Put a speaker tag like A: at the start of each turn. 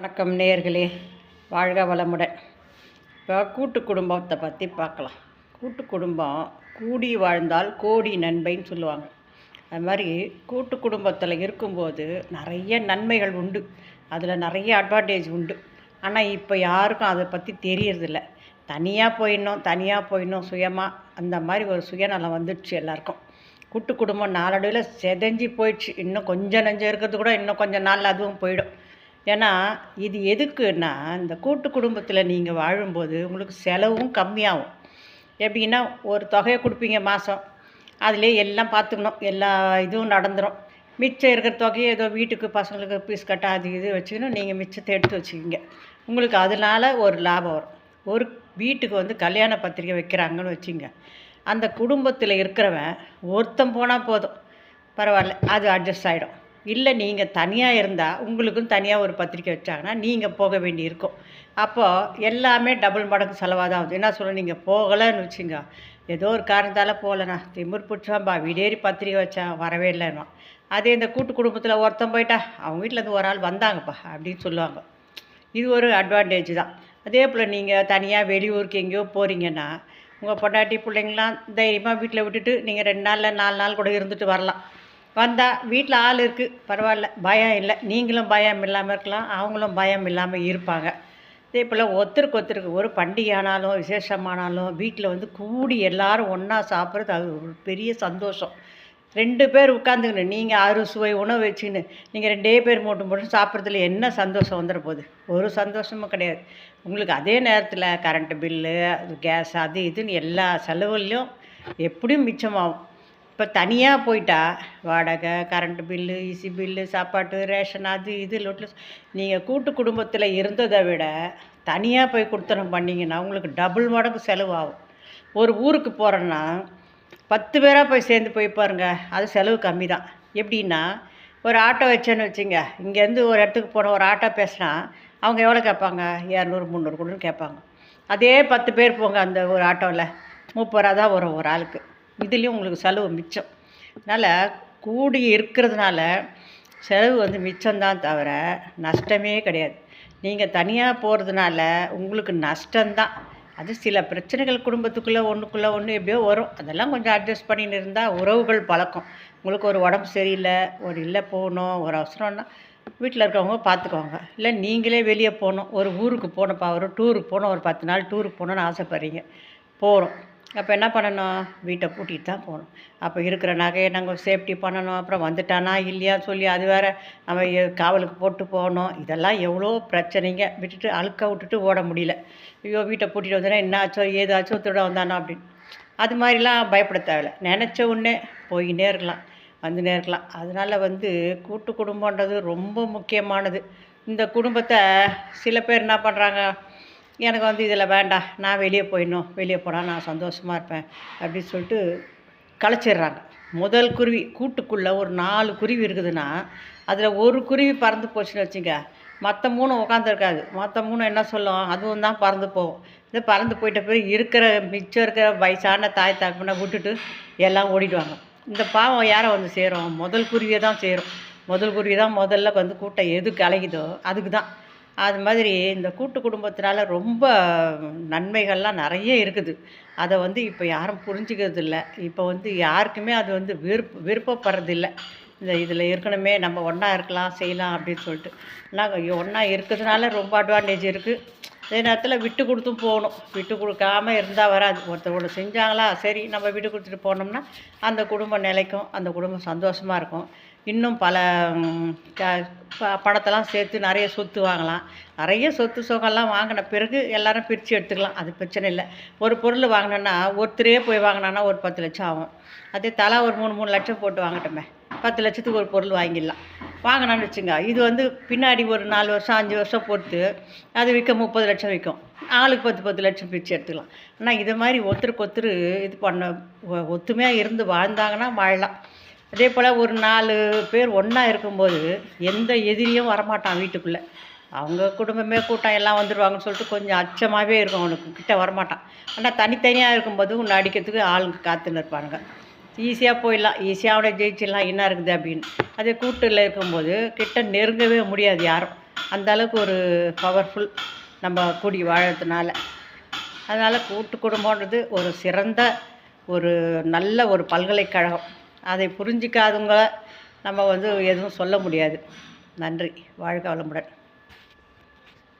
A: வணக்கம் நேயர்களே. வாழ்க வளமுடன். இப்போ கூட்டு குடும்பத்தை பற்றி பார்க்கலாம். கூட்டு குடும்பம் கூடி வாழ்ந்தால் கோடி நன்மைன்னு சொல்லுவாங்க. அது மாதிரி கூட்டு குடும்பத்தில் இருக்கும்போது நிறைய நன்மைகள் உண்டு. அதில் நிறைய அட்வான்டேஜ் உண்டு. ஆனால் இப்போ யாருக்கும் அதை பற்றி தெரியறதில்ல. தனியாக போயிடணும் தனியாக போயிடணும் சுயமாக அந்த மாதிரி ஒரு சுயநலம் வந்துடுச்சு எல்லாருக்கும். கூட்டு குடும்பம் நாளடைவில் செதஞ்சு போயிடுச்சு. இன்னும் கொஞ்சம் நெஞ்சம் இருக்கிறது கூட இன்னும் கொஞ்சம் நாளில் அதுவும் போயிடும். ஏன்னா இது எதுக்குன்னா இந்த கூட்டு குடும்பத்தில் நீங்கள் வாழும்போது உங்களுக்கு செலவும் கம்மியாகும். எப்படின்னா ஒரு தொகையை கொடுப்பீங்க மாதம் அதிலே எல்லாம் பார்த்துக்கணும். எல்லா இதுவும் நடந்துடும் மிச்சம் இருக்கிற தொகையை ஏதோ வீட்டுக்கு பசங்களுக்கு பீஸ் கட்ட அது இது வச்சுக்கணும். நீங்கள் மிச்சத்தை எடுத்து வச்சுக்கிங்க. உங்களுக்கு அதனால ஒரு லாபம் வரும். ஒரு வீட்டுக்கு வந்து கல்யாண பத்திரிக்கை வைக்கிறாங்கன்னு வச்சுங்க. அந்த குடும்பத்தில் இருக்கிறவன் ஒருத்தன் போனால் போதும். பரவாயில்ல. அது அட்ஜஸ்ட் ஆகிடும் இல்லை நீங்கள் தனியாக இருந்தால் உங்களுக்கும் தனியாக ஒரு பத்திரிக்கை வச்சாங்கன்னா நீங்கள் போக வேண்டி இருக்கும் அப்போது எல்லாமே டபுள் மடங்கு செலவாக தான் ஆகுது. என்ன சொல்ல நீங்கள் போகலைன்னு வச்சுங்க. ஏதோ ஒரு காரணத்தால் போகலண்ணா. திமிர் பிடிச்சாம்பா வீடேறி பத்திரிக்கை வச்சான் வரவே இல்லைன்னா அதே இந்த கூட்டு குடும்பத்தில் ஒருத்தன் போயிட்டா அவங்க வீட்டிலேருந்து ஒரு ஆள் வந்தாங்கப்பா அப்படின்னு சொல்லுவாங்க. இது ஒரு அட்வான்டேஜ் தான். அதே போல் நீங்கள் தனியாக வெளியூருக்கு எங்கேயோ போகிறீங்கன்னா உங்கள் பொண்டாட்டி பிள்ளைங்களாம் தைரியமாக வீட்டில் விட்டுட்டு நீங்கள் ரெண்டு நாளில் நாலு நாள் கூட இருந்துட்டு வரலாம். வந்தால் வீட்டில் ஆள் இருக்குது பரவாயில்ல. பயம் இல்லை. நீங்களும் பயம் இல்லாமல் இருக்கலாம். அவங்களும் பயம் இல்லாமல் இருப்பாங்க. இதே போல் ஒருத்தருக்கு ஒருத்தருக்கு ஒரு பண்டிகை ஆனாலும் விசேஷமானாலும் வீட்டில் வந்து கூடி எல்லாரும் ஒன்றா சாப்பிட்றது அது ஒரு பெரிய சந்தோஷம். ரெண்டு பேர் உட்காந்துக்கணும் நீங்கள் ஆறு சுவை உணவு வச்சுன்னு நீங்கள் ரெண்டே பேர் மட்டும் மட்டும் சாப்பிட்றதுல என்ன சந்தோஷம் வந்துட போகுது? ஒரு சந்தோஷமும் கிடையாது. உங்களுக்கு அதே நேரத்தில் கரண்ட்டு பில்லு கேஸ் அது இதுன்னு எல்லா செலவுலையும் எப்படியும் மிச்சமாகும். இப்போ தனியாக போயிட்டா வாடகை கரண்ட்டு பில்லு இசி பில்லு சாப்பாட்டு ரேஷன் அது இது லொட்டில் நீங்கள் கூட்டு குடும்பத்தில் இருந்ததை விட தனியாக போய் கொடுத்தனம் பண்ணிங்கன்னா உங்களுக்கு டபுள் மடங்கு செலவாகும். ஒரு ஊருக்கு போகிறோன்னா பத்து பேராக போய் சேர்ந்து போய் பாருங்கள் அது செலவு கம்மி தான் எப்படின்னா ஒரு ஆட்டோ வச்சேன்னு வச்சுங்க இங்கேருந்து ஒரு இடத்துக்கு போன ஒரு ஆட்டோ பேசினா அவங்க எவ்வளோ கேட்பாங்க? இரநூறு முந்நூறு கொடுன்னு கேட்பாங்க. அதே பத்து பேர் போங்க அந்த ஒரு ஆட்டோவில் முப்பது ரூபா தான் வரும் ஒரு ஆளுக்கு. இதுலேயும் உங்களுக்கு செலவு மிச்சம். அதனால் கூடி இருக்கிறதுனால செலவு வந்து மிச்சம்தான் தவிர நஷ்டமே கிடையாது. நீங்கள் தனியாக போகிறதுனால உங்களுக்கு நஷ்டம்தான். அது சில பிரச்சனைகள் குடும்பத்துக்குள்ளே ஒன்றுக்குள்ளே ஒன்று எப்படியோ வரும். அதெல்லாம் கொஞ்சம் அட்ஜஸ்ட் பண்ணின்னு இருந்தால் உறவுகள் பழக்கம். உங்களுக்கு ஒரு உடம்பு சரியில்லை ஒரு இல்லை போகணும் ஒரு அவசரம்னா வீட்டில் இருக்கவங்க பார்த்துக்கோங்க இல்லை நீங்களே வெளியே போகணும். ஒரு ஊருக்கு போனப்பா ஒரு டூருக்கு போகணும் ஒரு பத்து நாள் டூருக்கு போகணுன்னு ஆசைப்பட்றீங்க. போகிறோம் அப்போ என்ன பண்ணணும்? வீட்டை பூட்டிகிட்டு தான் போகணும். அப்போ இருக்கிற நகையை நாங்கள் சேஃப்டி பண்ணணும். அப்புறம் வந்துட்டானா இல்லையான்னு சொல்லி அது வேறு நம்ம காவலுக்கு போட்டு போகணும். இதெல்லாம் எவ்வளோ பிரச்சனைங்க. விட்டுட்டு அழுக்க விட்டுட்டு ஓட முடியல. ஐயோ வீட்டை பூட்டிட்டு வந்தோன்னா என்ன ஆச்சோ ஏதாச்சோ திருட வந்தானா அப்படின்னு. அது மாதிரிலாம் பயப்பட தேவையில்ல. நினச்ச உடனே போயின்னே இருக்கலாம் வந்துனே இருக்கலாம் அதனால் வந்து கூட்டு குடும்பன்றது ரொம்ப முக்கியமானது. இந்த குடும்பத்தை சில பேர் என்ன பண்ணுறாங்க எனக்கு வந்து இதில் வேண்டாம் நான் வெளியே போயிடணும் வெளியே போனால் நான் சந்தோஷமாக இருப்பேன் அப்படின்னு சொல்லிட்டு கலைச்சிடுறாங்க. முதல் குருவி கூட்டுக்குள்ளே ஒரு நாலு குருவி இருக்குதுன்னா அதில் ஒரு குருவி பறந்து போச்சுன்னு வச்சுங்க மற்ற மூணு உட்காந்துருக்காது மற்ற மூணு என்ன சொல்லும்? அதுவும் தான் பறந்து போகும். இது பறந்து போயிட்ட பிறகு இருக்கிற மிச்சம் இருக்கிற வயசான தாய் தகப்பனை விட்டுட்டு எல்லாம் ஓடிடுவாங்க. இந்த பாவம் யாரை வந்து சேரும்? முதல் குருவியை தான் சேரும். முதல் குருவி தான் முதல்ல வந்து கூட்டம் எது கலையுதோ அதுக்கு தான். அது மாதிரி இந்த கூட்டு குடும்பத்தினால ரொம்ப நன்மைகள்லாம் நிறைய இருக்குது. அதை வந்து இப்போ யாரும் புரிஞ்சுக்கிறது இல்லை இப்போ வந்து யாருக்குமே அது வந்து விருப்ப விருப்பப்படுறதில்ல. இந்த இதில் இருக்கணுமே நம்ம ஒன்றா இருக்கலாம் செய்யலாம் அப்படின்னு சொல்லிட்டு. ஆனால் ஒன்றா இருக்கிறதுனால ரொம்ப அட்வான்டேஜ் இருக்குது அதே நேரத்தில் விட்டு கொடுத்தும் போகணும். விட்டு கொடுக்காம இருந்தால் வராது. ஒருத்தர் ஒன்று செஞ்சாங்களா சரி நம்ம விட்டு கொடுத்துட்டு போனோம்னா அந்த குடும்பம் நிலைக்கும் அந்த குடும்பம் சந்தோஷமாக இருக்கும். இன்னும் பல ப- பணத்தெல்லாம் சேர்த்து நிறைய சொத்து வாங்கலாம். நிறைய சொத்து சுகம்லாம் வாங்கின பிறகு எல்லாரும் பிரித்து எடுத்துக்கலாம். அது பிரச்சனை இல்லை. ஒரு பொருள் வாங்கினோன்னா ஒருத்தரே போய் வாங்கினோன்னா ஒரு பத்து லட்சம் ஆகும். அதே தலா ஒரு மூணு மூணு லட்சம் போட்டு வாங்கட்டோமே. பத்து லட்சத்துக்கு ஒரு பொருள் வாங்கிடலாம். வாங்கினான்னு வச்சுங்க இது வந்து பின்னாடி ஒரு நாலு வருஷம் அஞ்சு வருஷம் பொறுத்து அது விற்க முப்பது லட்சம் விற்கும். ஆளுக்கு பத்து பத்து லட்சம் பிரித்து எடுத்துக்கலாம். ஆனால் இது மாதிரி ஒருத்தருக்கு ஒருத்தர் இது பண்ண ஒ- ஒத்துமையாக இருந்து வாழ்ந்தாங்கன்னா வாழலாம். அதே போல் ஒரு நாலு பேர் ஒன்றா இருக்கும்போது எந்த எதிரியும் வரமாட்டான் வீட்டுக்குள்ளே. அவங்க குடும்பமே கூட்டம் எல்லாம் வந்துடுவாங்கன்னு சொல்லிட்டு கொஞ்சம் அச்சமாகவே இருக்கும் அவனுக்கு. கிட்ட வரமாட்டான். ஆனால் தனித்தனியாக இருக்கும்போது உன்னை அடிக்கிறதுக்கு ஆளுங்க காத்துன்னு இருப்பானுங்க. ஈஸியாக போயிடலாம். ஈஸியாக அவனை ஜெயிச்சிடலாம். என்ன இருக்குது அப்படின்னு. அதே கூட்டில் இருக்கும்போது கிட்ட நெருங்கவே முடியாது யாரும். அந்த அளவுக்கு ஒரு பவர்ஃபுல் நம்ம கூடி வாழறதுனால. அதனால் கூட்டு குடும்பன்றது ஒரு சிறந்த ஒரு நல்ல ஒரு பல்கலைக்கழகம். அதை புரிஞ்சிக்காதவங்க நம்ம வந்து எதுவும் சொல்ல முடியாது. நன்றி. வாழ்க வளமுடன்.